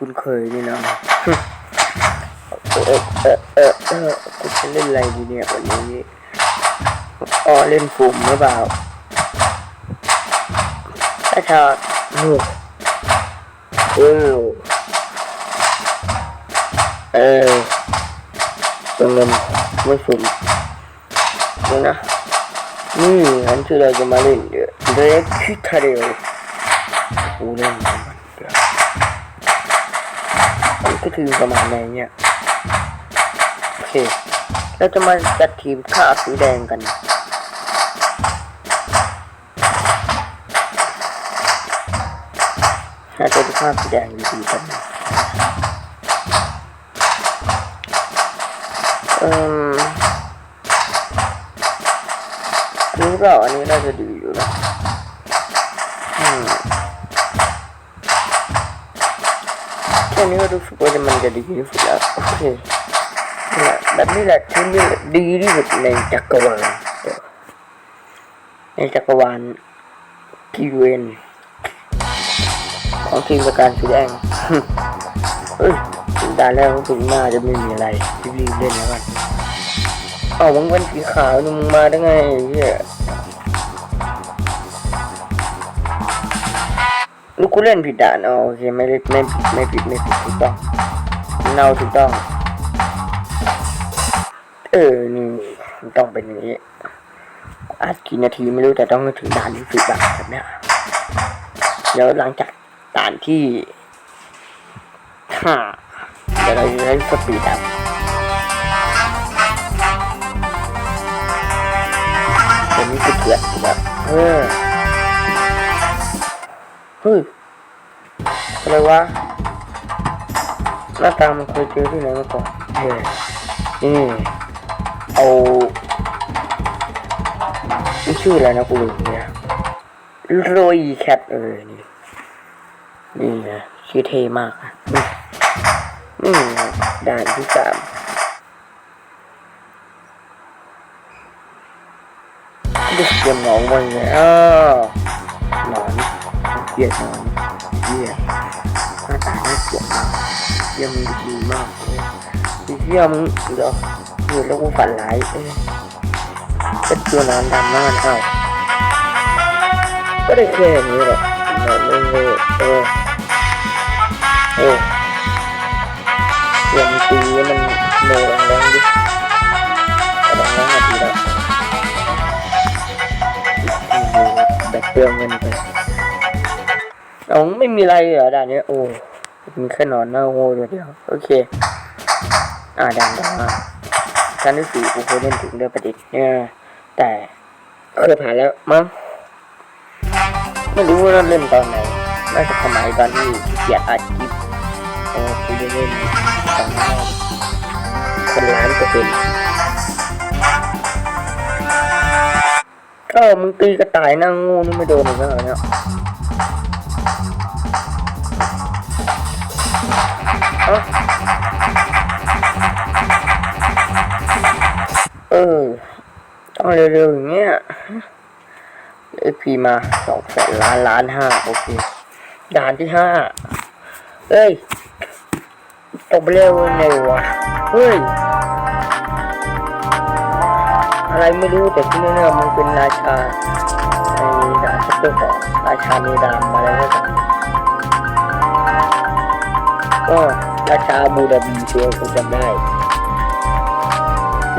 คุณเคยนี่นะเออเออเออเออกูจะเล่นอะไรดีเนี่ยวันนี้อ๋อเล่นฝุ่มหรือเปล่าถ้าชอบโอ้เออเออตรงนั้นไม่ฝุ่มนี่นะนี่อันที่เราจะมาเล่นเดี๋ยวเด็กคิดทะเลกูเล่นมันเดี๋ยวมัน ก็คือประมาณไหนเนี่ยโอเคเราจะมาจัดทีมฆ่าสีแดงกันน่าจะเป็นฆ่าสีแดงดีๆกันนะอืมอันนี้ก็อันนี้น่าจะดีอยู่นะอืม แค่นี้ก็รู้สึกว่าจะมันจะดีที่สุดแล้วโอเคแบบนี้แหละที่นี่ดีที่สุดในจักรวาลในจักรวาลทีเวนของทีมประกันสีแดงเฮ้ยด่านแล้วถึงหน้าจะไม่มีอะไรรีบเล่นแล้วกันเอามึงเป็นสีขาวนี่มึงมาได้ไงเฮีย กูเล่นผิดด่านอ๋อโอเคไม่ได้ไม่ผิดไม่ผิดไม่ผิดถูกต้องเนาถูกต้อง เออนี่ต้องเป็นอย่างนี้อาจกี่นาทีไม่รู้แต่ต้องถึงด่านที่สิบแบบแบบเนี้ยเดี๋ยวหลังจากด่านที่ห้าเดี๋ยวเราจะได้สปีดอัพตัวนี้คือเถื่อนแบบเออเฮ้ย อะไรวะหน้าตามันเคยเจอที่ไหนมาก่อนเฮ้ยนี่เอานี่ชื่ออะไรนะกูลืมเนี่ยโรยแคทเออนี่นี่นะชื่อเท่มากอะนี่นี่ด่านที่สามเด็กเกียมหนองมันไงอ้าวหนอนเกลียดหนอน เกลียดหน้าตาน่เกลียเยี่ยมงดีมากเลยเยี่ยมงเดี๋ยวเห็นแล้วกูฝันร้ายเป็นตัวนอนดำมากเอ้าก็ได้แค่นี้แหละนอนไม่เงยเออเออเสียงตีมันโนแรงดิกระดองแรงนาทีละแบบเปลืองเงินไป เอไม่มีอะไรเหรอด่านนี้โอ้มีแค่นอนหน้าโง่เดียวโอเค อ่าด่านต่อมาชั้นที่สี่กูเคยเล่นถึงเดือนประดิษฐ์เนี่ยแต่เคยผ่านแล้วมั้งไม่รู้ว่าเล่นตอนไหนน่าจะสมัยตอนที่เกียจอัดคลิปโอ้คุณได้เล่นตอนนั้นเป็นล้านเปอร์เซ็นต์ก็มึงตีกระต่ายนั่งงูนี่ไม่โดนอีกแล้วเหรอเนี่ย เอ้าเอต้องเร็วๆอย่างเงี้ยเอพีมาสองแสนล้านล้านห้าโอเคด่านที่ห้าเอ้ยตกไปเร็วไงวะเฮ้ยอะไรไม่รู้แต่ที่แน่ๆมันเป็นราชาไอ้ด่านซุปเปอร์สองราชาเนดามมาแล้วกันก็ ราชาบูดาบีเชียวคุณจำได้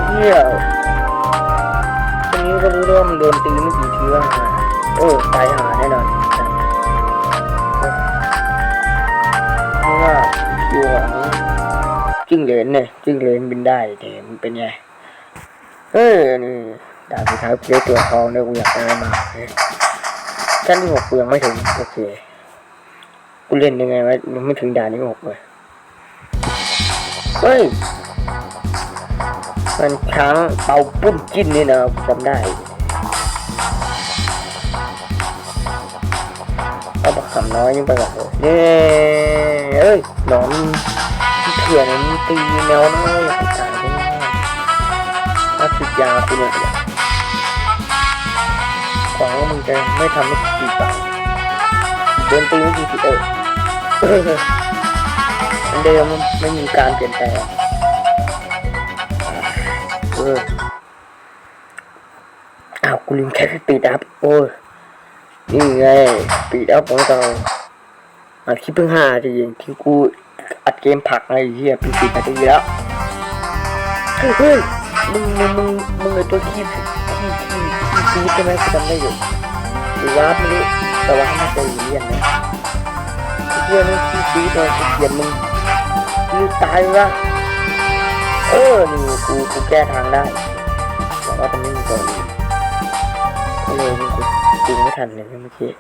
เที่ยวทีนี้ก็รู้ด้วยว่ามันโดนตีไม่กี่ทีว่าโอ้ตายหาแน่นอนเพราะว่าอยู่ของจิ้งเหลนเนี่ยจิ้งเหลนบินได้แต่มันเป็นไงเฮ้ยนี่ดาบสุดท้ายเจอตัวทองเนี่ยกูอยากได้มาขั้นที่หกกูยังไม่ถึงโอเคกูเล่นยังไงวะยังไม่ถึงด่านที่หกเลย เฮ้ยมันช้างเป่าปุ้นจิ้นนี่นะจำได้เอาปากคำน้อยยังไปกับเยเนี่ยเอ้ยหนอนที่เถื่อนมันตีแมวน้อยอยากตายได้ไงถ้าติดยาคุณเนี่ยหวังว่ามึงจะไม่ทำให้ตีตายเดินตีไม่กี่ทีเออ อนเดิมไม่มีการเปลี่ยนแปลงเอออ้าวกูลืมแค่ปีดอัพโอ้ยนี่ไงปีดอัพของเราอะคลิปเพิ่งห้าทีเองที่กูอัดเกมผักอะไรเหี้ยเป็นสิบนาทีแล้วเฮ้ยเฮ้ยมึงมึงมึงมึงไอตัวขี้ขี้ขี้ขี้ซีดใช่ไหมกูจำได้อยู่หรือว่าไม่รู้แต่ว่าไม่เคยเรียนนะเพื่อนนี่ขี้ซีดเลยเขียนมึง มึงตายวะเออ นี่กูกูแก้ทางได้แต่ว่ามันไม่มีตัวนี้ก็เลยมึงกูกูไม่ทันเลยเมื่อกี้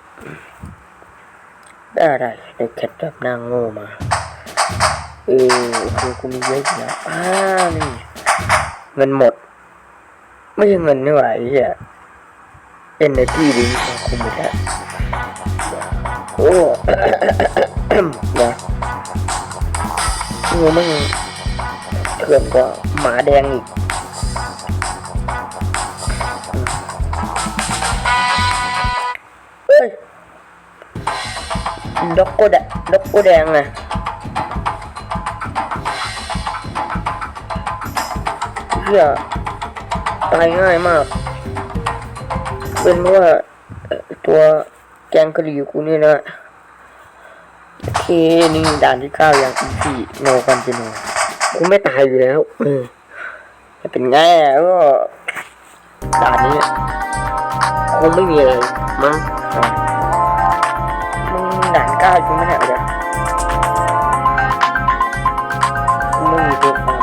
ได้ได้ได้แคทแบบนางโง่มา เออโอเคกูมีเยอะอยู่แล้วอ่านี่เงินหมด ไม่ใช่เงินนี่หว่าไอ้เหี้ยเอ็นในที่ดีของคุมไปแล้วโอ้เดี๋ยว งูมันเถื่อนกว่าหมาแดงอีกเฮ้ยด็อกโกแดด็อกโกแดงไงเฮียตายง่ายมาก เป็นเพราะว่าตัวแกงกะหรี่กูนี่นะ โอเคนี่ด่านที่เก้าอย่างอีสี่โนกันจิโนกูไม่ตายอยู่แล้วเออจะเป็นไงอะก็ด่านนี้คงไม่มีอะไรมั้งอะมึงด่านเก้าจริงไหมเนี่ยเดี๋ยวกูไม่มีตัวความ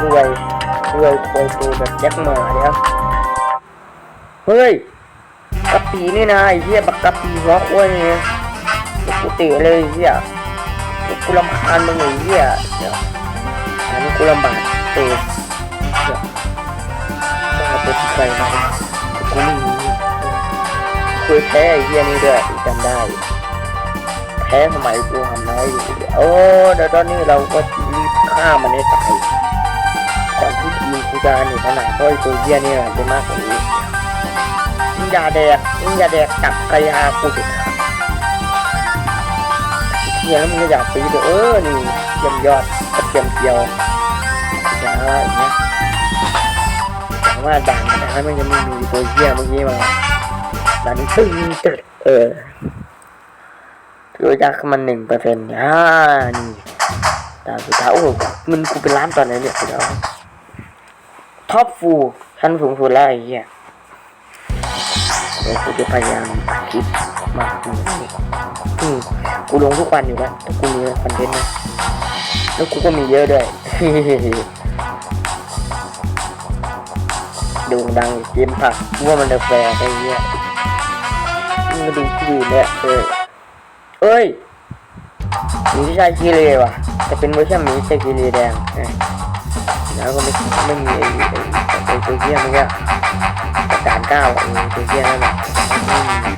รวยรวยโคยตูแบบแจ็คหมาเนี่ยครับเฮ้ย กะปีนี่นะไอ้เหี้ยบักกะปีหัวอ้วนเนี่ยเดี๋ยกูเตะเลยไอ้เหี้ยกูรำคาญมึงไอ้เหี้ยเดี๋ยวอันนี้กูลำบากเตะเดี๋ยวต้องเอาตัวที่ใครมากูไม่มีเคยแพ้ไอ้เหี้ยนี่ด้วยจำได้แพ้สมัยกูทำน้อยอยู่โอ้เดี๋ยวตอนนี้เราก็รีบฆ่ามันให้ตายก่อนที่ทีมกูจะหนีขนาดเพราะไอ้ตัวเหี้ยเนี่ยเป็นมากกว่านี้ ยาแดกมึงยาแดกกับกระยากูสิเหี้ยแล้วมึงก็อยากตีเด้อเออนี่เยี่ยมยอดกระเทียมเจียวอย่างไรอย่างเงี้ยแต่ว่าด่านนะมันยังม่มีตัวเหี้ยเมื่อกี้มาด่านนี้ตึ้งตึ๊ดเออถือว่ายากขึ้นมาหนึ่งเปอร์เซ็นต์อ่านี่ด่านสุดท้ายโอ้โหเงินกูเป็นล้านตอนไหนเนี่ยเดี๋ยวท็อปฟูชั้นสูงสุดแล้วไอ้เหี้ย เดี๋ยวกูจะพยายามอัดคลิปมาอืมอืมกูลงทุกวันอยู่แล้วแต่กูมีคอนเทนต์นะแล้วกูก็มีเยอะด้วยด่งดังเกมผักกูว่ามันจะแฟร์ไอ้เหี้ยมึงมาดูที่ดีเนี่ยเออเอ้ยมีที่ชายคีเลว่ะแต่เป็นเวอร์ชันมีที่ชายคีเลแดงแล้วก็ไม่ไม่มีไอ้ไอ้ไอ้ตัวเหี้ยมันก็ ด่านเก้าไอ้ตัวเหี้ยนั่นแหละไม่มี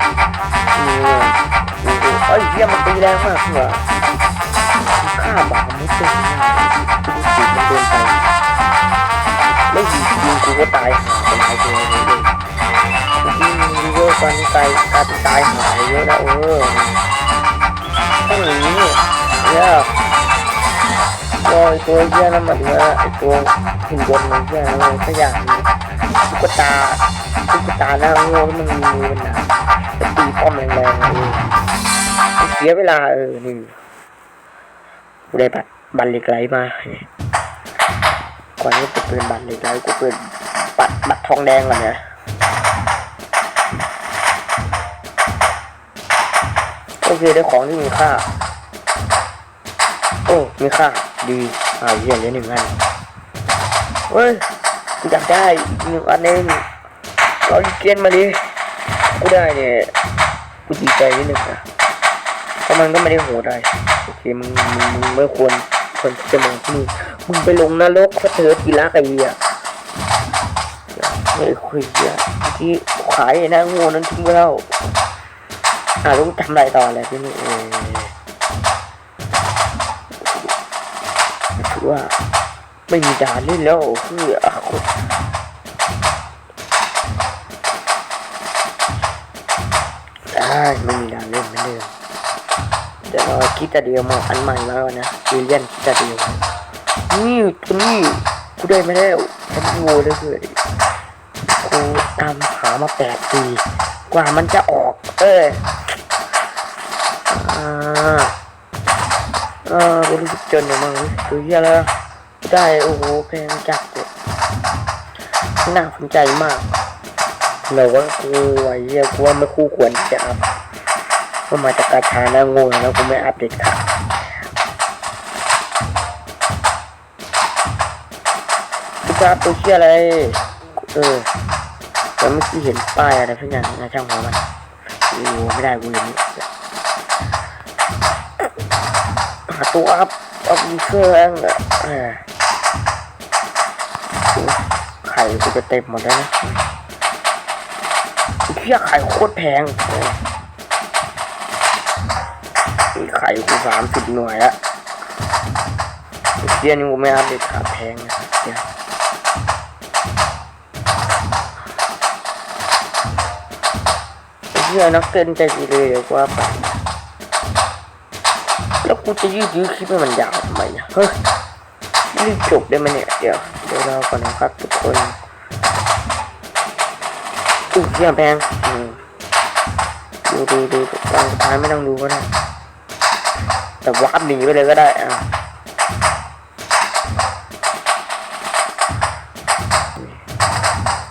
ไม่มีเลยไอ้เหี้ยมันตีแรงมากเหรอฆ่าบาไม่เป็นกูจีบมันเกินไปไม่ยิงยิงกูก็ตายหาเป็นหลายตัวเลยยิงยิงเยอะกว่านี้ตายกายเป็นตายหายเยอะแล้วเออต้องอย่างนี้เนี่ยก็ไอตัวเหี้ยนั่นมันเหลือไอตัวหุ่นยนต์มันเหี้ยอะไรสักอย่างนึ่ง ตุ๊กตาตุ๊กตาหน้าโง่ที่มันมีมันนาจะตีป้อมแรงๆเออเสียเวลาเออนี่กูได้บัตรบัตรเหล็กไหลมาก่อนที่จะเปิดบัตรเหล็กไหลกูเปิดบัตรบัตรทองแดงก่อนเนี่ยโอเคได้ของที่มีค่า โอ้มีค่าดีอ่าเยี่ยมเลยหนึ่งอันเฮ้ย อยากได้อีกหนึ่งอันเองเราอีกเกนมาดิกูได้เนี่ยกูดีใจนิดนึงนะเพราะมันก็ไม่ได้โหดได้โอเคมึงมึงมึงไม่ควรควรจะมองที่นี่มึงไปลงนรกเพราะเธอทีละไอ้เหี้ยไม่คุยอะที่ขายไอ้น้าโง่นั้นทิ้งไปแล้วอ่าต้องทำอะไรต่ออะไรที่นี่เออถือว่า ไม่มีด่านเล่นแล้วคืออะคนได้ไม่มีด่านเล่นเหมือนเดิมเดี๋ยวเราคิดจะเดียวมาอันใหม่แล้วนะวิลเลียนคิดจะเดียวนี่ตัวนี้กูได้ไมาแล้วฉันโง่เลยเพื่อกูตามหามาแปดปีกว่ามันจะออก เอออ่าเออกูรู้สึกจนอยู่มั้งตัวเหี้ยแล้ว ได้โอ้โหแพงจัดเลยน่าสนใจมากเราว่ากูไอ้เหี้ยกูว่าไม่คู่ควรจะอัพก็มาจากกาชาหน้าโง่แล้วกูไม่อัปเดตค่ะกูจะอัพตัวเชี่ยอะไร เออแต่เมื่อกี้เห็นป้ายอะไรสักอย่างนะช่างหัวมันโอ้ไม่ได้กูอย่างนี้หาตัวอัพอัพมีเครื่องอะเออโอ้ ไข่กูจะเต็มหมดแล้วนะเชี่ยไข่โคตรแพงเออมีไข่กูสามสิบหน่วยละเทียนี่กูไม่อัพเดตขาแพงนะเดี๋ยวไอ้เฮียนักเต้นใจดีเลยเดี๋ยวกูว่าไปแล้วกูจะยืดยื้อคลิปให้มันยาวทำไมเฮ้ยรีบจบได้ไหมเนี่ยเดี๋ยวเดี๋ยวเราก่อนนะครับทุก คนอู้เฮียแพงอืมดูดูดูตอนสุดท้ายไม่ต้องดูก็ได้แต่วาร์ปหนีไปเลยก็ได้อะ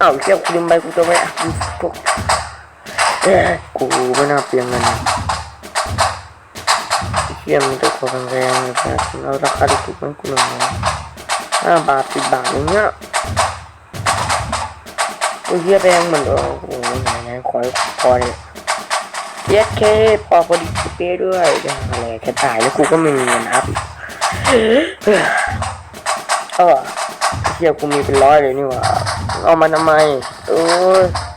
อ้าวเชี่ยกูลืมไปกูจะไปอะพวกเอ้ยกูไม่น่าเปลี่ยนเงินเชี่ยมันตัวคนแรงๆแบบเราราคาถูกมันกูหน่อยห้าบาทสิบบาทอย่างเงี้ย โอ้ยเชี่ยแพงเหมือนโอ้โหไหนๆขอขอเลยเย็ดเคพอพอดีเป้ด้วยอะไรแค่ตายแล้วกูก็ไม่มีเงินอัพเออเชี่ยกูมีเป็นร้อยเลยนี่หว่า เอามาทำไมเออ